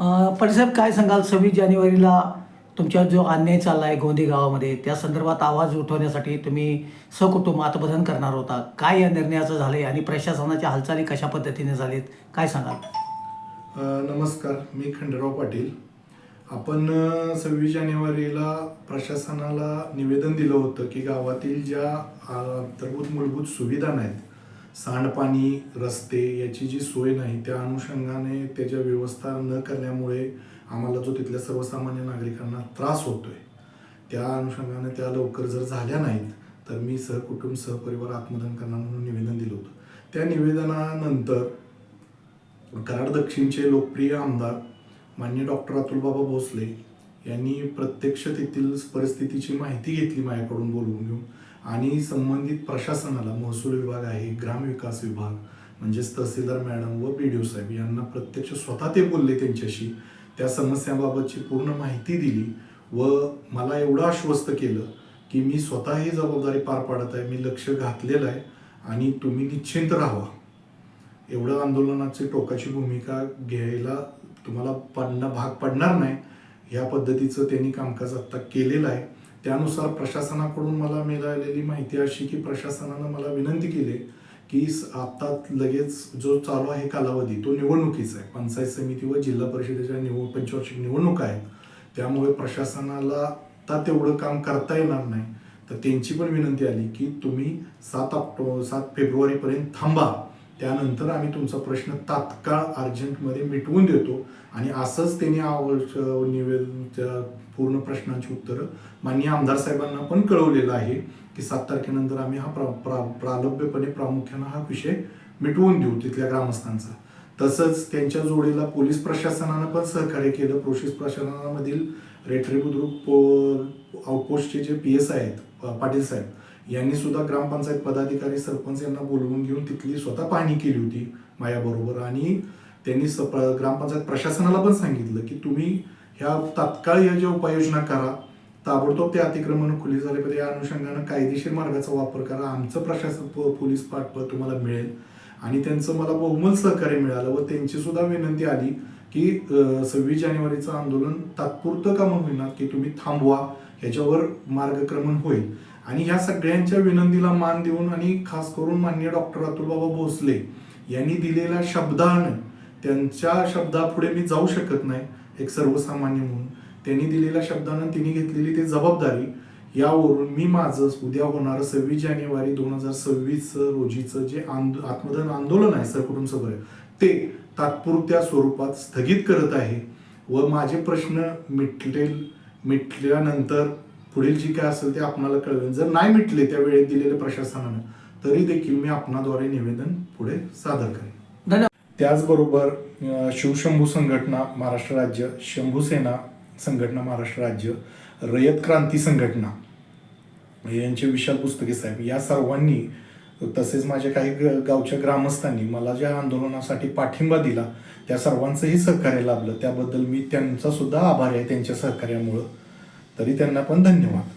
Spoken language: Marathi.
अं, काय सांगाल? सव्वीस जानेवारीला तुमच्या जो अन्याय चालला आहे गोंदी गावामध्ये त्या संदर्भात आवाज उठवण्यासाठी तुम्ही सकुटुंब आत्मधन करणार होता. काय या निर्णयाचं झालं आहे आणि प्रशासनाच्या हालचाली कशा पद्धतीने झालीत? काय सांगाल? नमस्कार. मी खंडराव पाटील. आपण सव्वीस जानेवारीला प्रशासनाला निवेदन दिलं होतं की गावातील ज्या अ, अंतर्भूत मूलभूत सुविधा नाहीत सांडपाणी रस्ते याची जी सोय नाही त्या अनुषंगाने त्याच्या व्यवस्था न करण्यामुळे आम्हाला जो तिथल्या सर्वसामान्य नागरिकांना त्रास होतोय त्या अनुषंगाने त्या लवकर जर झाल्या नाहीत तर मी सहकुटुंब सहपरिवार आत्मदान करणार म्हणून निवेदन दिलं होतं. त्या निवेदनानंतर कराड दक्षिणचे लोकप्रिय आमदार मान्य डॉक्टर अतुलबाबा भोसले यांनी प्रत्यक्ष तेथील परिस्थितीची माहिती घेतली माझ्याकडून बोलवून घेऊन. आणि संबंधित प्रशासनाला महसूल विभाग आहे ग्रामविकास विभाग म्हणजेच तहसीलदार मॅडम व बी डी ओ साहेब यांना प्रत्यक्ष स्वतः ते बोलले त्यांच्याशी. त्या समस्याबाबतची पूर्ण माहिती दिली व मला एवढं आश्वस्त केलं की मी स्वतः ही जबाबदारी पार पाडत आहे मी लक्ष घातलेलं आहे आणि तुम्ही निश्चिंत राहा एवढं आंदोलनाची टोकाची भूमिका घ्यायला तुम्हाला पडणं भाग पडणार नाही. या पद्धतीचं त्यांनी कामकाज आत्ता केलेलं आहे. त्यानुसार प्रशासनाकडून मला मिळालेली माहिती अशी की प्रशासनानं मला विनंती केली की आता लगेच जो चालू आहे कालावधी तो निवडणुकीचा आहे. पंचायत समिती व जिल्हा परिषदेच्या निवड पंचवार्षिक निवडणुका आहेत. त्यामुळे प्रशासनाला आता तेवढं काम करता येणार नाही. तर त्यांची पण विनंती आली की तुम्ही सात ऑक्टो सात फेब्रुवारीपर्यंत थांबा. त्यानंतर आम्ही तुमचा प्रश्न तात्काळ अर्जंटमध्ये मिटवून देतो. आणि असंच त्यांनी निवेदन पूर्ण प्रश्नांची उत्तरं माननीय आमदार साहेबांना पण कळवलेलं आहे की सात तारखेनंतर आम्ही हा प्रा प्रा प्रालभ्यपणे प्रामुख्यानं हा विषय मिटवून देऊ तिथल्या ग्रामस्थांचा. तसंच त्यांच्या जोडीला पोलीस प्रशासनानं पण सहकार्य केलं. Police प्रशासनामधील रेटरी Budruk आउटपोस्टचे J P S आहेत पाटील साहेब यांनी सुद्धा ग्रामपंचायत पदाधिकारी सरपंच यांना बोलवून घेऊन तिथली स्वतः पाहणी केली होती माझ्याबरोबर. आणि त्यांनी ग्रामपंचायत प्रशासनाला पण सांगितलं की तुम्ही ह्या तात्काळ या ज्या उपाययोजना करा ताबडतोब ते अतिक्रमण खुली झाले पाहिजे या अनुषंगानं कायदेशीर मार्गाचा वापर करा आमचं प्रशासन पोलीस पाठबळ तुम्हाला मिळेल. आणि त्यांचं मला बहुमत सहकार्य मिळालं व त्यांची सुद्धा विनंती आली की सव्वीस जानेवारीचं आंदोलन तात्पुरतं का म्हणून होईना की तुम्ही थांबवा ह्याच्यावर मार्गक्रमण होईल. आणि ह्या सगळ्यांच्या विनंतीला मान देऊन आणि खास करून माननीय डॉक्टर अतुलबाबा भोसले यांनी दिलेल्या शब्दानं त्यांच्या शब्दापुढे मी जाऊ शकत नाही एक सर्वसामान्य म्हणून. त्यांनी दिलेल्या शब्दानं त्यांनी घेतलेली ती जबाबदारी यावरून मी माझं उद्या होणारं सव्वीस जानेवारी दोन हजार सव्वीस रोजीचं जे आंदो आत्मधन आंदोलन आहे सरकुटुंब सभर ते तात्पुरत्या स्वरूपात स्थगित करत आहे व माझे प्रश्न मिटलेल मिटल्यानंतर पुढील जी काय असेल ते आपणाला कळवेल जर नाही मिटले त्या वेळेत दिलेल्या प्रशासनानं तरी देखील मी आपणाद्वारे निवेदन पुढे सादर करेन. धन्यवाद. त्याचबरोबर शिवशंभू संघटना महाराष्ट्र राज्य शंभू सेना संघटना महाराष्ट्र राज्य रयत क्रांती संघटना यांचे विशाल पुस्तके साहेब या सर्वांनी तसेच माझ्या काही गावच्या ग्रामस्थांनी मला ज्या आंदोलनासाठी पाठिंबा दिला त्या सर्वांचंही सहकार्य लाभलं. त्याबद्दल मी त्यांचा सुद्धा आभारी आहे त्यांच्या सहकार्यामुळं. तरी त्यांना पण धन्यवाद